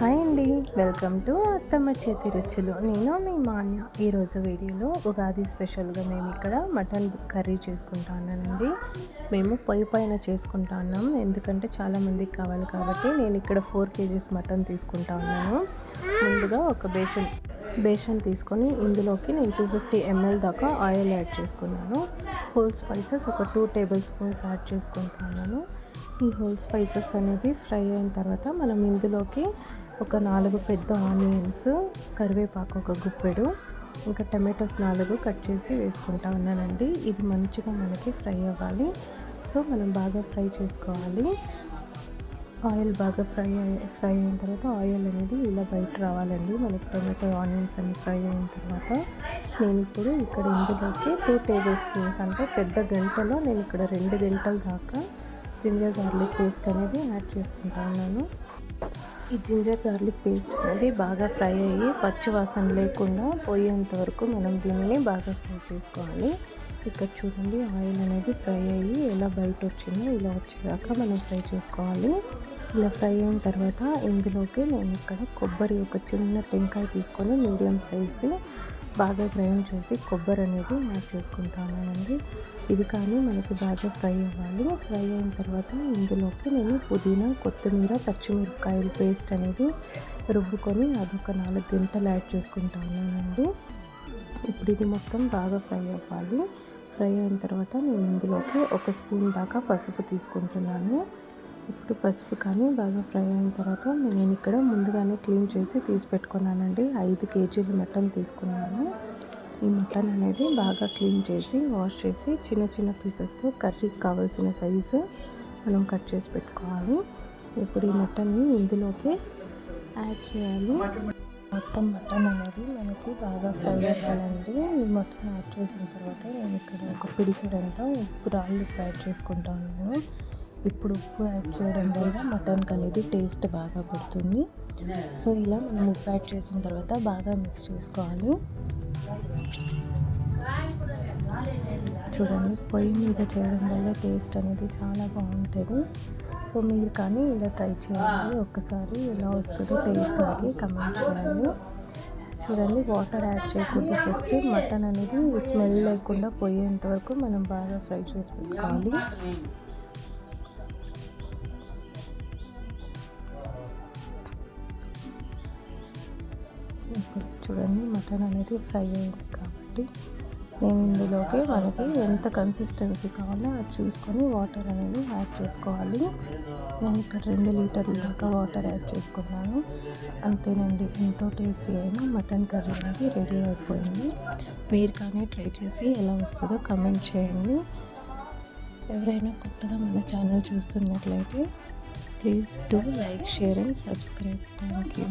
Hi అండి. Welcome to అత్తమ్మ చేతి రుచులు. నేను మీ మాన్య. ఈరోజు వీడియోలో ఉగాది స్పెషల్గా మేము ఇక్కడ మటన్ కర్రీ చేసుకుంటానండి. మేము పొయ్యి పైన చేసుకుంటా ఉన్నాం ఎందుకంటే చాలామందికి కావాలి కాబట్టి నేను ఇక్కడ ఫోర్ కేజీస్ మటన్ తీసుకుంటా ఉన్నాను. ముందుగా ఒక బేసన్ బేషన్ తీసుకొని ఇందులోకి నేను టూ ఫిఫ్టీ ఎంఎల్ దాకా ఆయిల్ యాడ్ చేసుకున్నాను. హోల్ స్పైసెస్ ఒక టూ టేబుల్ స్పూన్స్ యాడ్ చేసుకుంటున్నాను. ఈ హోల్ స్పైసెస్ అనేది ఫ్రై అయిన తర్వాత మనం ఇందులోకి ఒక నాలుగు పెద్ద ఆనియన్స్ కరివేపాకు ఒక గుప్పెడు ఇంకా టమాటోస్ నాలుగు కట్ చేసి వేసుకుంటా ఉన్నానండి. ఇది మంచిగా మనకి ఫ్రై అవ్వాలి. సో మనం బాగా ఫ్రై చేసుకోవాలి. ఆయిల్ బాగా ఫ్రై ఫ్రై అయిన తర్వాత ఆయిల్ అనేది ఇలా బయట రావాలండి. మనకి టమాటో ఆనియన్స్ అన్ని ఫ్రై అయిన తర్వాత నేను ఇప్పుడు ఇక్కడ ఇందులోకి టూ టేబుల్ స్పూన్స్ అంటే పెద్ద గంటలో నేను ఇక్కడ రెండు గంటల దాకా జింజర్ గార్లిక్ పేస్ట్ అనేది యాడ్ చేసుకుంటా ఉన్నాను. ఈ జింజర్ గార్లిక్ పేస్ట్ అనేది బాగా ఫ్రై అయ్యి పచ్చి వాసన లేకుండా పోయేంత వరకు మనం దీనిని బాగా ఫ్రై చేసుకోవాలి. ఇక్కడ చూడండి ఆయిల్ అనేది ఫ్రై అయ్యి ఎలా బయట వచ్చిందో ఇలా వచ్చేదాకా మనం ఫ్రై చేసుకోవాలి. ఇలా ఫ్రై అయిన తర్వాత ఇందులోకి నేను ఇక్కడ కొబ్బరి ఒక చిన్న టెంకాయ తీసుకొని మీడియం సైజ్ది బాగా గ్రైండ్ చేసి కొబ్బరి అనేది యాడ్ చేసుకుంటానండి ఇది కానీ మనకి బాగా ఫ్రై అవ్వాలి. ఫ్రై అయిన తర్వాత ఇందులోకి నేను పుదీనా కొత్తిమీర పచ్చిమిరపకాయల పేస్ట్ అనేది రుబ్బుకొని అదొక నాలుగు గంటలు యాడ్ చేసుకుంటానండి ఇప్పుడు ఇది మొత్తం బాగా ఫ్రై అవ్వాలి. ఫ్రై అయిన తర్వాత నేను ఇందులోకి ఒక స్పూన్ దాకా పసుపు తీసుకుంటున్నాను. ఇప్పుడు పసుపు కానీ బాగా ఫ్రై అయిన తర్వాత నేను ఇక్కడ ముందుగానే క్లీన్ చేసి తీసి పెట్టుకున్నానండి. ఐదు కేజీలు మటన్ తీసుకున్నాను. ఈ మటన్ అనేది బాగా క్లీన్ చేసి వాష్ చేసి చిన్న చిన్న పీసెస్తో కర్రీకి కావాల్సిన సైజు మనం కట్ చేసి పెట్టుకోవాలి. ఇప్పుడు ఈ మటన్ని ఇందులోకి యాడ్ చేయాలి. మొత్తం మటన్ అనేది మనకి బాగా ఫ్రై అవ్వాలండి. ఈ మటన్ యాడ్ చేసిన తర్వాత నేను ఇక్కడ ఒక పిడికెడంతా ఉప్పు రాళ్ళు యాడ్ చేసుకుంటాను. ఇప్పుడు ఉప్పు యాడ్ చేయడం వల్ల మటన్కి అనేది టేస్ట్ బాగా పడుతుంది. సో ఇలా మనం ఉప్పు యాడ్ చేసిన తర్వాత బాగా మిక్స్ చేసుకోవాలి. చూడండి పొయ్యి మీద చేయడం వల్ల టేస్ట్ అనేది చాలా బాగుంటుంది. సో మీరు కానీ ఇలా ట్రై చేయండి. ఒక్కసారి ఎలా వస్తుందో టేస్ట్ అనేది కమెంట్ చేయండి. చూడండి వాటర్ యాడ్ చేయకూడదు. ఫస్ట్ మటన్ అనేది స్మెల్ లేకుండా పోయేంత వరకు మనం బాగా ఫ్రై చేసి పెట్టుకోవాలి. ఇప్పుడు చూడండి మటన్ అనేది ఫ్రై అయింది కాబట్టి నేను ఇందులోకి మనకి ఎంత కన్సిస్టెన్సీ కావాలో అది చూసుకొని వాటర్ అనేది యాడ్ చేసుకోవాలి. నేను ఇక్కడ రెండు లీటర్ల దాకా వాటర్ యాడ్ చేసుకున్నాను. అంతేనండి ఎంతో టేస్టీ అయిన మటన్ కర్రీ అనేది రెడీ అయిపోయింది. మీరు కానీ ట్రై చేసి ఎలా వస్తుందో కమెంట్ చేయండి. ఎవరైనా కొత్తగా మన ఛానల్ చూస్తున్నట్లయితే please to like share and subscribe thank you